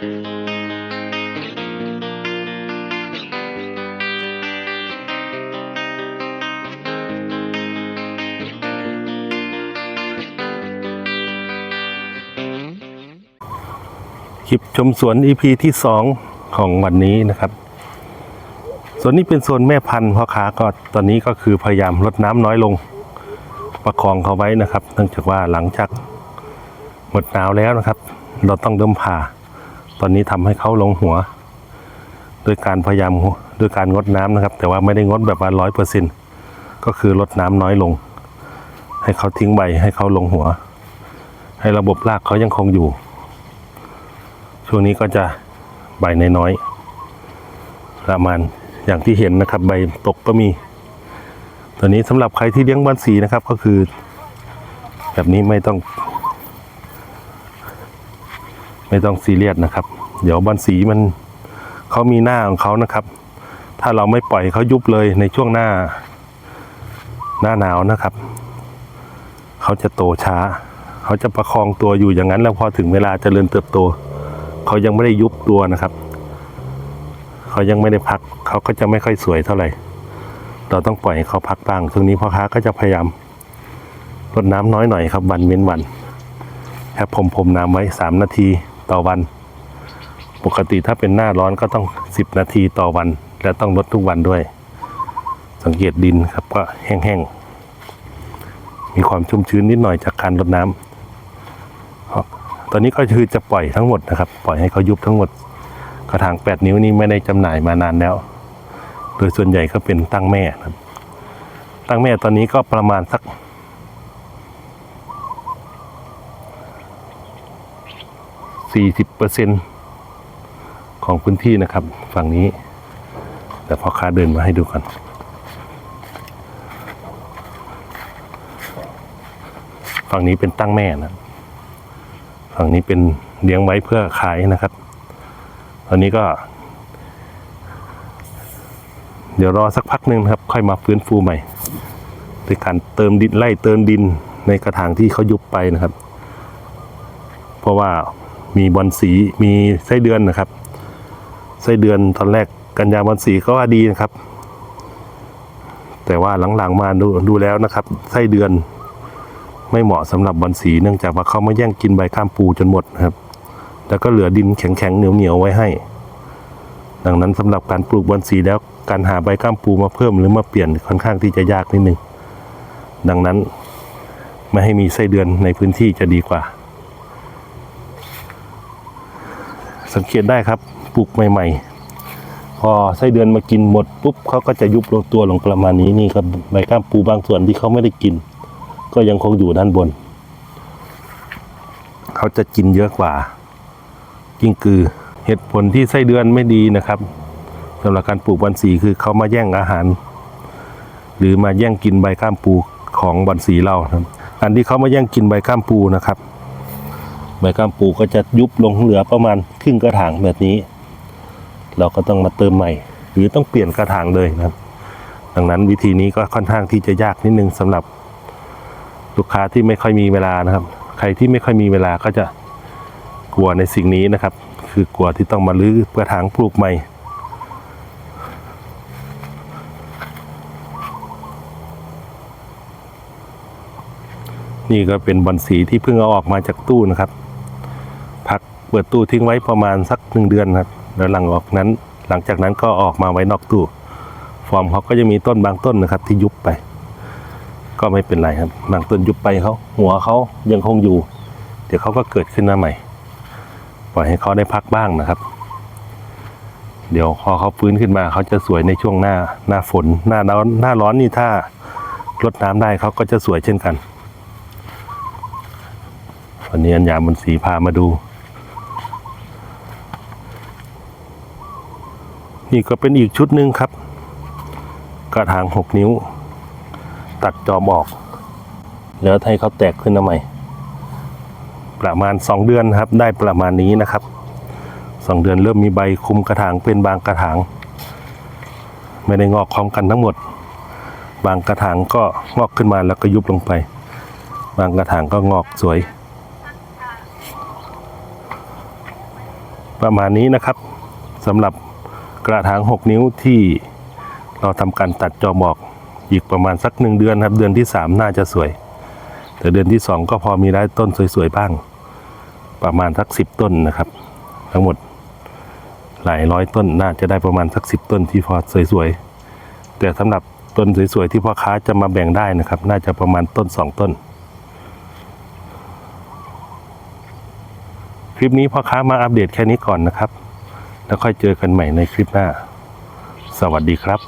คลิปชมสวน EP ที่สองของวันนี้นะครับ ส่วนนี้เป็นโซนแม่พันธุ์พ่อค้าก็ตอนนี้ก็คือพยายามลดน้ำน้อยลง ประคองเขาไว้นะครับ เนื่องจากว่าหลังจากหมดหนาวแล้วนะครับ เราต้องเริ่มผ่า ตอนนี้ทำให้เขาลงหัว โดยการพยายามโดยการงดน้ำนะครับ แต่ว่าไม่ได้งดแบบว่าร้อยเปอร์เซ็นก็คือลดน้ำน้อยลง ให้เขาทิ้งใบให้เขาลงหัว ให้ระบบรากเขายังคงอยู่ ช่วงนี้ก็จะใบน้อยๆประมาณอย่างที่เห็นนะครับ ใบตกก็มี ตัวนี้สำหรับใครที่เลี้ยงบอลสีนะครับก็คือ แบบนี้ไม่ต้อง ไม่ต้องซีเรียสนะครับ เดี๋ยวบอลสีมันเขามีหน้าของเขานะครับ ถ้าเราไม่ปล่อยเขายุบเลยในช่วงหน้า หน้าหนาวนะครับ เขาจะโตช้า เขาจะประคองตัวอยู่อย่างนั้นแล้วพอถึงเวลาเจริญเติบโต เขายังไม่ได้ยุบตัวนะครับ เขายังไม่ได้พัก เขาก็จะไม่ค่อยสวยเท่าไหร่ เราต้องปล่อยให้เขาพักบ้างช่วงนี้พ่อค้าก็จะพยายามลดน้ำน้อยหน่อยครับวันเว้นวันแค่ผมผมน้ำไว้สามนาที ต่อวัน ปกติถ้าเป็นหน้าร้อนก็ต้องสิบนาทีต่อวัน และต้องลดทุกวันด้วย สังเกตดินครับก็แห้งๆ มีความชุ่มชื้นนิดหน่อยจากการรดน้ำตอนนี้ก็คือจะปล่อยทั้งหมดนะครับ ปล่อยให้เขายุบทั้งหมด กระถาง 8 นิ้วนี้ไม่ได้จำหน่ายมานานแล้ว โดยส่วนใหญ่ก็เป็นตั้งแม่ครับ ตั้งแม่ตอนนี้ก็ประมาณสัก 40เปอร์เซ็นของพื้นที่นะครับ ฝั่งนี้ แต่พอค้าเดินมาให้ดูก่อนฝั่งนี้เป็นตั้งแม่นะฝั่งนี้เป็นเลี้ยงไว้เพื่อขายนะครับ ตอนนี้ก็ เดี๋ยวรอสักพักหนึ่งนะครับ ค่อยมาฟื้นฟูใหม่โดยการเติมดินไล่เติมดินในกระถางที่เขายุบไปนะครับ เพราะว่า มีบอลสีมีไส้เดือนนะครับ ไส้เดือนตอนแรกกันยาบอลสีก็ว่าดีนะครับ แต่ว่าหลังๆมาดูดูแล้วนะครับ ไส้เดือนไม่เหมาะสำหรับบอลสีเนื่องจากว่าเขามาแย่งกินใบข้ามปูจนหมดนะครับ แล้วก็เหลือดินแข็งๆเหนียวๆไว้ให้ ดังนั้นสำหรับการปลูกบอลสีแล้วการหาใบข้ามปูมาเพิ่มหรือมาเปลี่ยนค่อนข้างที่จะยากนิดนึงดังนั้นไม่ให้มีไส้เดือนในพื้นที่จะดีกว่า สังเกตได้ครับปลูกใหม่ ๆ พอไส้เดือนมากินหมดปุ๊บเขาก็จะยุบลงตัวลงประมาณนี้นี่ครับใบข้ามปูบางส่วนที่เขาไม่ได้กิน ก็ยังคงอยู่ด้านบน เขาจะกินเยอะกว่ากิ้งกือเหตุผลที่ไส้เดือนไม่ดีนะครับสำหรับการปลูกบอนสีคือเขามาแย่งอาหาร หรือมาแย่งกินใบข้ามปูของบอนสีเราครับ อันที่เขามาแย่งกินใบข้ามปูนะครับ ใบข้ามปูก็จะยุบลงเหลือประมาณครึ่งกระถางแบบนี้ เราก็ต้องมาเติมใหม่ หรือต้องเปลี่ยนกระถางเลยนะครับ ดังนั้นวิธีนี้ก็ค่อนข้างที่จะยากนิดนึงสำหรับลูกค้าที่ไม่ค่อยมีเวลานะครับ ใครที่ไม่ค่อยมีเวลาก็จะกลัวในสิ่งนี้นะครับ คือกลัวที่ต้องมาลื้อกระถางปลูกใหม่นี่ก็เป็นบอนสีที่เพิ่งเอาออกมาจากตู้นะครับ เปิดตู้ทิ้งไว้ประมาณสักหนึ่งเดือนครับแล้วหลังออกนั้น หลังจากนั้นก็ออกมาไว้นอกตู้ ฟอร์มเขาก็จะมีต้นบางต้นนะครับ ที่ยุบไป ก็ไม่เป็นไรครับ บางต้นยุบไปเขาหัวเขายังคงอยู่ เดี๋ยวเขาก็เกิดขึ้นมาใหม่ ปล่อยให้เขาได้พักบ้างนะครับ เดี๋ยวพอเขาฟื้นขึ้นมาเขาจะสวยในช่วงหน้าหน้าฝน หน้าร้อนหน้าร้อนนี่ถ้ารดน้ำได้เขาก็จะสวยเช่นกันวันนี้อัญญามันสีพามาดู นี่ก็เป็นอีกชุดหนึ่งครับ กระถางหกนิ้ว ตัดจอมออก แล้วให้เขาแตกขึ้นมาใหม่ ประมาณสองเดือนครับ ได้ประมาณนี้นะครับสองเดือนเริ่มมีใบคุมกระถางเป็นบางกระถาง ไม่ได้งอกพร้อมกันทั้งหมด บางกระถางก็งอกขึ้นมาแล้วก็ยุบลงไป บางกระถางก็งอกสวย ประมาณนี้นะครับสำหรับ กระถาง 6 นิ้วที่เราทำการตัดจอบอกอีกประมาณสักหนึ่งเดือนครับ เดือนที่ 3 น่าจะสวย แต่เดือนที่ 2 ก็พอมีได้ต้นสวยๆบ้าง ประมาณสัก 10 ต้นนะครับ ทั้งหมดหลายร้อยต้นน่าจะได้ประมาณสัก 10 ต้นที่พอสวยๆแต่สำหรับต้นสวยๆที่พ่อค้าจะมาแบ่งได้นะครับ น่าจะประมาณต้น 2 ต้น คลิปนี้พ่อค้ามาอัปเดตแค่นี้ก่อนนะครับ แล้วค่อยเจอกันใหม่ในคลิปหน้า สวัสดีครับ